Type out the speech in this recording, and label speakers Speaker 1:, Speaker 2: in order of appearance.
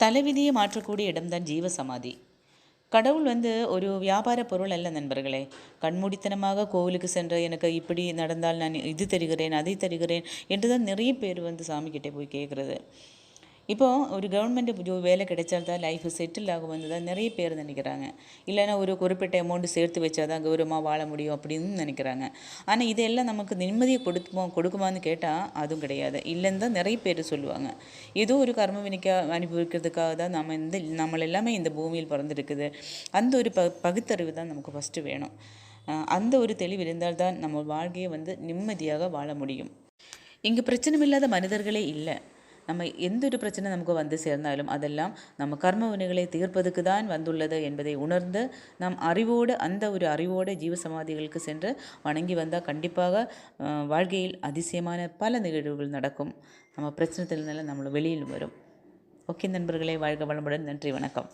Speaker 1: தலைவிதியை மாற்றக்கூடிய இடம்தான் ஜீவசமாதி. கடவுள் வந்து ஒரு வியாபார பொருள் அல்ல நண்பர்களே. கண்மூடித்தனமாக கோவிலுக்கு சென்ற எனக்கு இப்படி நடந்தால் நான் இது தருகிறேன் அதை தருகிறேன் என்று தான் நிறைய பேர் வந்து சாமிக்கிட்டே போய் கேட்குறது இப்போது ஒரு கவர்மெண்ட் ஜோ வேலை கிடைச்சால்தான் லைஃப் செட்டில் ஆகும் தான் நிறைய பேர் நினைக்கிறாங்க. இல்லைன்னா ஒரு குறிப்பிட்ட அமௌண்ட் சேர்த்து வச்சாதான் கௌரவமாக வாழ முடியும் அப்படின்னு நினைக்கிறாங்க. ஆனால் இதெல்லாம் நமக்கு நிம்மதியை கொடுப்போம் கொடுக்குமான்னு கேட்டால் அதுவும் கிடையாது. இல்லைன்னு தான் நிறைய பேர் சொல்லுவாங்க. ஏதோ ஒரு கர்ம வினிக்க அனுபவிக்கிறதுக்காக தான் நம்ம இந்த நம்மள எல்லாமே இந்த பூமியில் பிறந்திருக்குது. அந்த ஒரு ப பகுத்தறிவு தான் நமக்கு ஃபஸ்ட்டு வேணும். அந்த ஒரு தெளிவு இருந்தால்தான் நம்ம வாழ்க்கையை வந்து நிம்மதியாக வாழ முடியும். இங்கே பிரச்சனை இல்லாத மனிதர்களே இல்லை. நம்ம எந்த ஒரு பிரச்சனை நமக்கு வந்து சேர்ந்தாலும் அதெல்லாம் நம்ம கர்ம வினைகளை தீர்ப்பதுக்கு தான் வந்துள்ளது என்பதை உணர்ந்து நாம் அறிவோடு அந்த ஒரு அறிவோடு ஜீவசமாதிகளுக்கு சென்று வணங்கி வந்தால் கண்டிப்பாக வாழ்க்கையில் அதிசயமான பல நிகழ்வுகள் நடக்கும். நம்ம பிரச்சனைத்தினால நம்மளை வெளியில் வரும். ஓகே நண்பர்களே வாழ்க வளமுடன். நன்றி வணக்கம்.